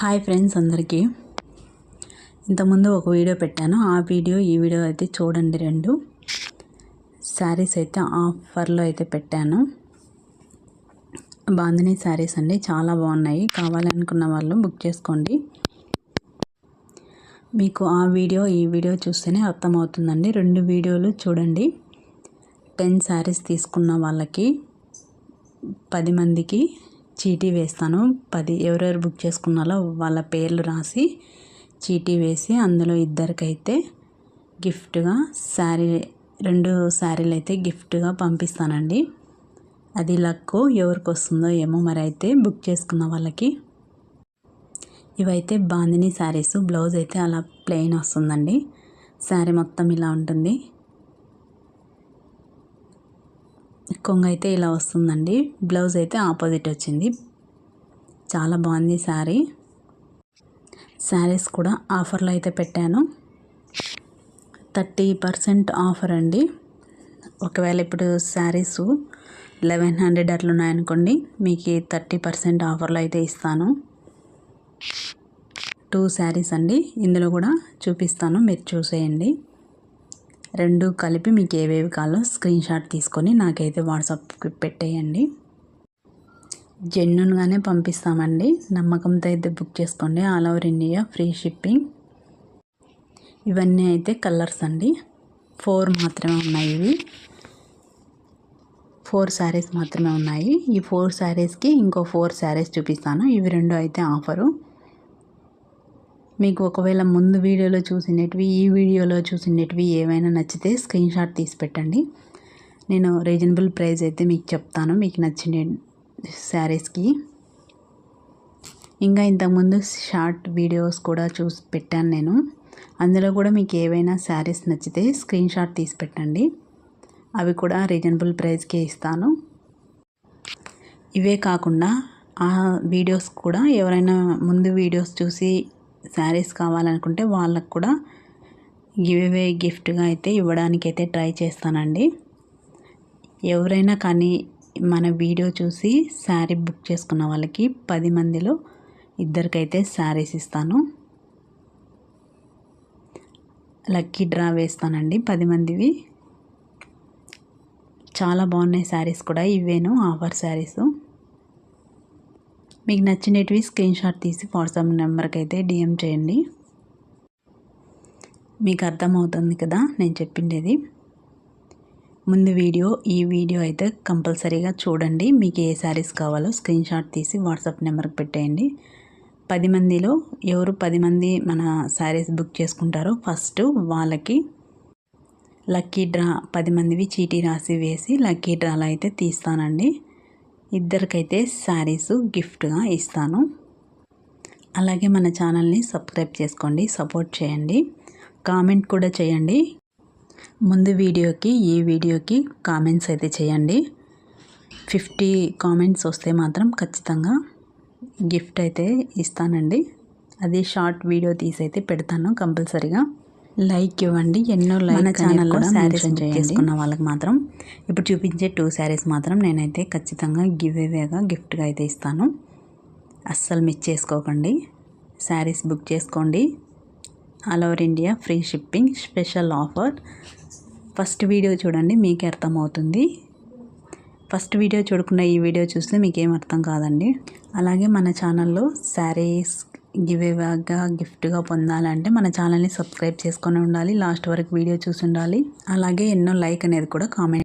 Hi friends అందరికీ. ఇంతకుముందు ఒక వీడియో పెట్టాను. ఆ వీడియో ఈ వీడియో అయితే చూడండి రెండు. శారీస్ అయితే ఆఫర్లో అయితే పెట్టాను. బాందిని శారీస్ అండి. చాలా బాగున్నాయి. కావాలనుకున్న వాళ్ళు బుక్ చేసుకోండి. మీకు ఆ వీడియో ఈ వీడియో చూస్తేనే అర్థమవుతుందండి. రెండు వీడియోలు చూడండి. టెన్ శారీస్ తీసుకున్న వాళ్ళకి పది మందికి చీటీ వేస్తాను. పది ఎవరెవరు బుక్ చేసుకున్నారో వాళ్ళ పేర్లు రాసి చీటీ వేసి అందులో ఇద్దరికైతే గిఫ్ట్గా శారీ రెండు శారీలు అయితే గిఫ్ట్గా పంపిస్తానండి. అది లక్కు ఎవరికి వస్తుందో ఏమో మరి అయితే బుక్ చేసుకున్న వాళ్ళకి. ఇవైతే బాందిని శారీస్ బ్లౌజ్ అయితే అలా ప్లెయిన్ వస్తుందండి. శారీ మొత్తం ఇలా ఉంటుంది. కొంగ అయితే ఇలా వస్తుందండి. బ్లౌజ్ అయితే ఆపోజిట్ వచ్చింది. చాలా బాగుంది శారీ. శారీస్ కూడా ఆఫర్లో అయితే పెట్టాను. థర్టీ పర్సెంట్ ఆఫర్ అండి. ఒకవేళ ఇప్పుడు శారీస్ లెవెన్ హండ్రెడ్ అట్లా ఉన్నాయనుకోండి మీకు థర్టీ పర్సెంట్ ఆఫర్లో అయితే ఇస్తాను. టూ శారీస్ అండి. ఇందులో కూడా చూపిస్తాను. మీరు చూసేయండి. రెండు కలిపి మీకు ఏవేవి కావాలో స్క్రీన్ షాట్ తీసుకొని నాకైతే వాట్సాప్కి పెట్టేయండి. జెన్యున్గానే పంపిస్తామండి. నమ్మకంతో అయితే బుక్ చేసుకోండి. All over India free shipping. ఇవన్నీ అయితే కలర్స్ అండి. ఫోర్ మాత్రమే ఉన్నాయి ఇవి. ఫోర్ శారీస్ మాత్రమే ఉన్నాయి. ఈ ఫోర్ శారీస్కి ఇంకో ఫోర్ శారీస్ చూపిస్తాను. ఇవి రెండు అయితే ఆఫరు. మీకు ఒకవేళ ముందు వీడియోలో చూసినవి ఈ వీడియోలో చూసినవి ఏమైనా నచ్చితే స్క్రీన్ షాట్ తీసి పెట్టండి. నేను రీజనబుల్ ప్రైస్ అయితే మీకు చెప్తాను మీకు నచ్చిన శారీస్కి. ఇంకా ఇంతకుముందు షార్ట్ వీడియోస్ కూడా చూసి పెట్టాను నేను. అందులో కూడా మీకు ఏవైనా శారీస్ నచ్చితే స్క్రీన్ షాట్ తీసి పెట్టండి. అవి కూడా రీజనబుల్ ప్రైస్కే ఇస్తాను. ఇవే కాకుండా ఆ వీడియోస్ కూడా ఎవరైనా ముందు వీడియోస్ చూసి శారీస్ కావాలనుకుంటే వాళ్ళకు కూడా గివ్ గిఫ్ట్గా అయితే ఇవ్వడానికి అయితే ట్రై చేస్తానండి. ఎవరైనా కానీ మన వీడియో చూసి శారీ బుక్ చేసుకున్న వాళ్ళకి పది మందిలో ఇద్దరికైతే శారీస్ ఇస్తాను. లక్కీ డ్రా వేస్తానండి పది మందివి. చాలా బాగున్నాయి శారీస్ కూడా ఇవేను ఆఫర్ శారీస్. మీకు నచ్చినవి స్క్రీన్ షాట్ తీసి వాట్సాప్ నెంబర్కి అయితే డిఎం చేయండి. మీకు అర్థమవుతుంది కదా నేను చెప్పిండేది? ముందు వీడియో ఈ వీడియో అయితే కంపల్సరీగా చూడండి. మీకు ఏ శారీస్ కావాలో స్క్రీన్ షాట్ తీసి వాట్సాప్ నెంబర్కి పెట్టేయండి. పది మందిలో ఎవరు పది మంది మన శారీస్ బుక్ చేసుకుంటారో ఫస్ట్ వాళ్ళకి లక్కీ డ్రా పది మందివి చీటీ రాసి వేసి లక్కీ డ్రాలో అయితే తీస్తానండి. ఇద్దరికైతే శారీస్ గిఫ్ట్గా ఇస్తాను. అలాగే మన ఛానల్ని సబ్స్క్రైబ్ చేసుకోండి సపోర్ట్ చేయండి కామెంట్ కూడా చేయండి. ముందు వీడియోకి ఈ వీడియోకి కామెంట్స్ అయితే చేయండి. ఫిఫ్టీ కామెంట్స్ వస్తే మాత్రం ఖచ్చితంగా గిఫ్ట్ అయితే ఇస్తానండి. అది షార్ట్ వీడియో తీసి అయితే పెడతాను కంపల్సరీగా. లైక్ ఇవ్వండి. ఎన్నో లైక్ ఛానల్లో శారీస్ చేసుకున్న వాళ్ళకి మాత్రం ఇప్పుడు చూపించే టూ శారీస్ మాత్రం నేనైతే ఖచ్చితంగా గివ్ అవేగా గిఫ్ట్గా అయితే ఇస్తాను. అస్సలు మిస్ చేసుకోకండి. శారీస్ బుక్ చేసుకోండి. All over India free shipping special offer first video చూడండి మీకే అర్థమవుతుంది. ఫస్ట్ వీడియో చూడకుండా ఈ వీడియో చూస్తే మీకేం అర్థం కాదండి. అలాగే మన ఛానల్లో శారీస్ గివేగా గిఫ్ట్గా పొందాలంటే మన ఛానల్ని సబ్స్క్రైబ్ చేసుకొని ఉండాలి. లాస్ట్ వరకు వీడియో చూసి ఉండాలి. అలాగే ఎన్నో లైక్ అనేది కూడా కామెంట్